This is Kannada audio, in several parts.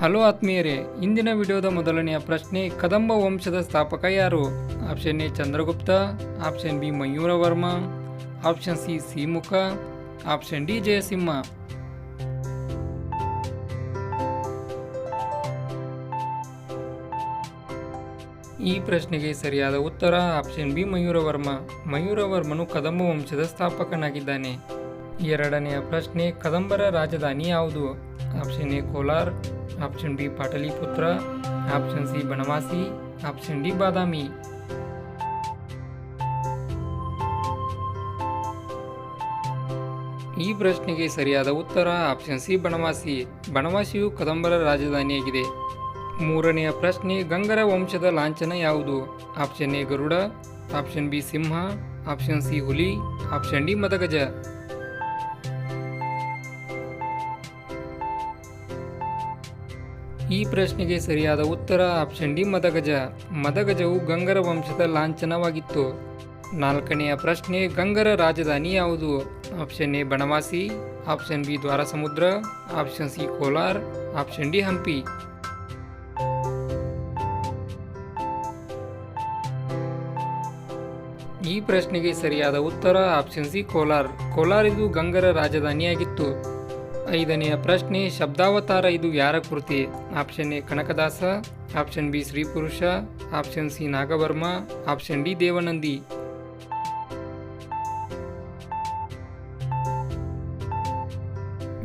ಹಲೋ ಆತ್ಮೀಯರೇ, ಇಂದಿನ ವಿಡಿಯೋದ ಮೊದಲನೆಯ ಪ್ರಶ್ನೆ, ಕದಂಬ ವಂಶದ ಸ್ಥಾಪಕ ಯಾರು? Option A Chandragupta, option B Mayuravarma, option C Simuka option D Jayasimha. ಈ ಪ್ರಶ್ನೆಗೆ ಸರಿಯಾದ ಉತ್ತರ ಆಪ್ಷನ್ ಬಿ ಮಯೂರವರ್ಮ. ಮಯೂರವರ್ಮನು ಕದಂಬ ವಂಶದ ಸ್ಥಾಪಕನಾಗಿದ್ದಾನೆ. ಎರಡನೆಯ ಪ್ರಶ್ನೆ, ಕದಂಬರ ರಾಜಧಾನಿ ಯಾವುದು? Option A Kolar option B Pataliputra, option C Banavasi, option D Badami. ಈ ಪ್ರಶ್ನೆಗೆ ಸರಿಯಾದ ಉತ್ತರ ಆಪ್ಷನ್ ಸಿ ಬನವಾಸಿ. ಬನವಾಸಿಯು ಕದಂಬರ ರಾಜಧಾನಿಯಾಗಿದೆ. ಮೂರನೆಯ ಪ್ರಶ್ನೆ, ಗಂಗರ ವಂಶದ ಲಾಂಛನ ಯಾವುದು? Option A Garuda, option B ಸಿಂಹ, ಆಪ್ಷನ್ ಸಿ ಹುಲಿ, ಆಪ್ಷನ್ ಡಿ ಮದಗಜ. ಈ ಪ್ರಶ್ನೆಗೆ ಸರಿಯಾದ ಉತ್ತರ ಆಪ್ಷನ್ ಡಿ ಮದಗಜ. ಮದಗಜವು ಗಂಗರ ವಂಶದ ಲಾಂಛನವಾಗಿತ್ತು. ನಾಲ್ಕನೆಯ ಪ್ರಶ್ನೆ, ಗಂಗರ ರಾಜಧಾನಿ ಯಾವುದು? Option A, Banavasi. Option B, Dwarasamudra. Option C, Kolar. Option D, Hampi. ಈ ಪ್ರಶ್ನೆಗೆ ಸರಿಯಾದ ಉತ್ತರ ಆಪ್ಷನ್ ಸಿ, ಕೋಲಾರ್. ಕೋಲಾರ್ ಇದು ಗಂಗರ ರಾಜಧಾನಿಯಾಗಿತ್ತು. ಐದನೆಯ ಪ್ರಶ್ನೆ, ಶಬ್ದಾವತಾರ ಇದು ಯಾರ ಕೃತಿ? Option A, Kanakadasa, option B Shri Purusha option C, Nagavarma, option D, Devanandi.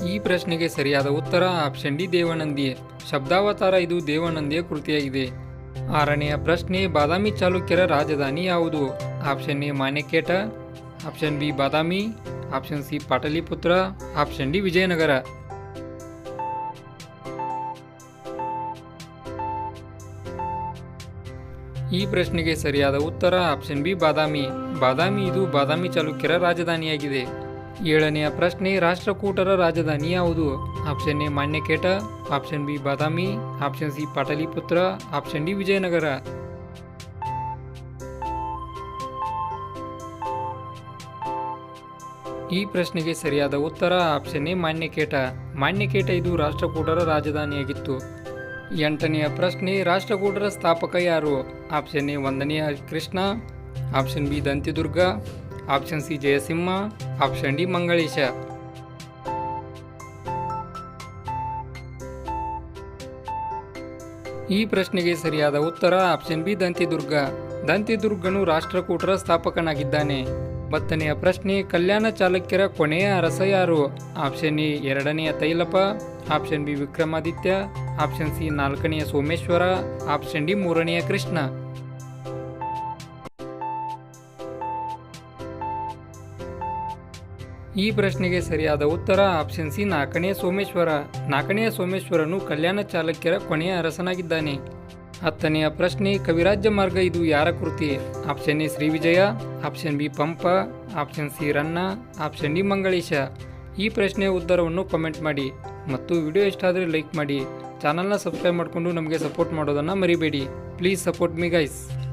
ಈ ಪ್ರಶ್ನೆಗೆ ಸರಿಯಾದ ಉತ್ತರ ಆಪ್ಷನ್ ಡಿ, ದೇವನಂದಿ. ಶಬ್ದಾವತಾರ ಇದು ದೇವನಂದಿಯ ಕೃತಿಯಾಗಿದೆ. ಆರನೆಯ ಪ್ರಶ್ನೆ, ಬಾದಾಮಿ ಚಾಲುಕ್ಯರ ರಾಜಧಾನಿ ಯಾವುದು? Option A Manyakheta option B, Badami option C, Pataliputra. Option D, Vijayanagara. ಈ ಪ್ರಶ್ನೆಗೆ ಸರಿಯಾದ ಉತ್ತರ ಆಪ್ಷನ್ ಬಿ, ಬಾದಾಮಿ. ಬಾದಾಮಿ ಇದು ಬಾದಾಮಿ ಚಾಲುಕ್ಯರ ರಾಜಧಾನಿಯಾಗಿದೆ. ಏಳನೆಯ ಪ್ರಶ್ನೆ, ರಾಷ್ಟ್ರಕೂಟರ ರಾಜಧಾನಿ ಯಾವುದು? Option A, Manyakheta. Option B, Badami. Option C, Pataliputra. Option D, Vijayanagara. ಈ ಪ್ರಶ್ನೆಗೆ ಸರಿಯಾದ ಉತ್ತರ ಆಪ್ಷನ್ ಎ ಮಾನ್ಯಕೇಟ. ಮಾನ್ಯಕೇಟ ಇದು ರಾಷ್ಟ್ರಕೂಟರ ರಾಜಧಾನಿಯಾಗಿತ್ತು. ಎಂಟನೆಯ ಪ್ರಶ್ನೆ, ರಾಷ್ಟ್ರಕೂಟರ ಸ್ಥಾಪಕ ಯಾರು? ಆಪ್ಷನ್ ಎ ಒಂದನೆಯ Krishna option B Dantidurga option C Jayasimha option D Mangalesha. ಈ ಪ್ರಶ್ನೆಗೆ ಸರಿಯಾದ ಉತ್ತರ ಆಪ್ಷನ್ ಬಿ ದಂತಿದುರ್ಗ. ದಂತಿದುರ್ಗನು ರಾಷ್ಟ್ರಕೂಟರ ಸ್ಥಾಪಕನಾಗಿದ್ದಾನೆ. ಬತ್ತನೆಯ ಪ್ರಶ್ನೆ, ಕಲ್ಯಾಣ ಚಾಲುಕ್ಯರ ಕೊನೆಯ ಅರಸ ಯಾರು? ಆಪ್ಷನ್ ಎ, ಎರಡನೆಯ Tailapa option B, Vikramaditya. Option C, ನಾಲ್ಕನೆಯ ಸೋಮೇಶ್ವರ. ಆಪ್ಷನ್ ಡಿ, ಮೂರನೆಯ ಕೃಷ್ಣ. ಈ ಪ್ರಶ್ನೆಗೆ ಸರಿಯಾದ ಉತ್ತರ, ಆಪ್ಷನ್ ಸಿ, ನಾಲ್ಕನೆಯ ಸೋಮೇಶ್ವರ. ನಾಲ್ಕನೆಯ ಸೋಮೇಶ್ವರನು ಕಲ್ಯಾಣ ಚಾಲುಕ್ಯರ ಕೊನೆಯ ಅರಸನಾಗಿದ್ದಾನೆ. ಹತ್ತನೆಯ ಪ್ರಶ್ನೆ, ಕವಿರಾಜ್ಯ ಮಾರ್ಗ ಇದು ಯಾರ ಕೃತಿ? Option A Shrivijaya option B, Pampa, option C, Ranna, option D, Mangalesha. ಈ ಪ್ರಶ್ನೆಯ ಉತ್ತರವನ್ನು ಕಮೆಂಟ್ ಮಾಡಿ. ಮತ್ತು ವಿಡಿಯೋ ಇಷ್ಟ ಆದರೆ ಲೈಕ್ ಮಾಡಿ. ಚಾನಲ್ನ ಸಬ್ಸ್ಕ್ರೈಬ್ ಮಾಡಿಕೊಂಡು ನಮಗೆ ಸಪೋರ್ಟ್ ಮಾಡೋದನ್ನು ಮರಿಬೇಡಿ. Please support me guys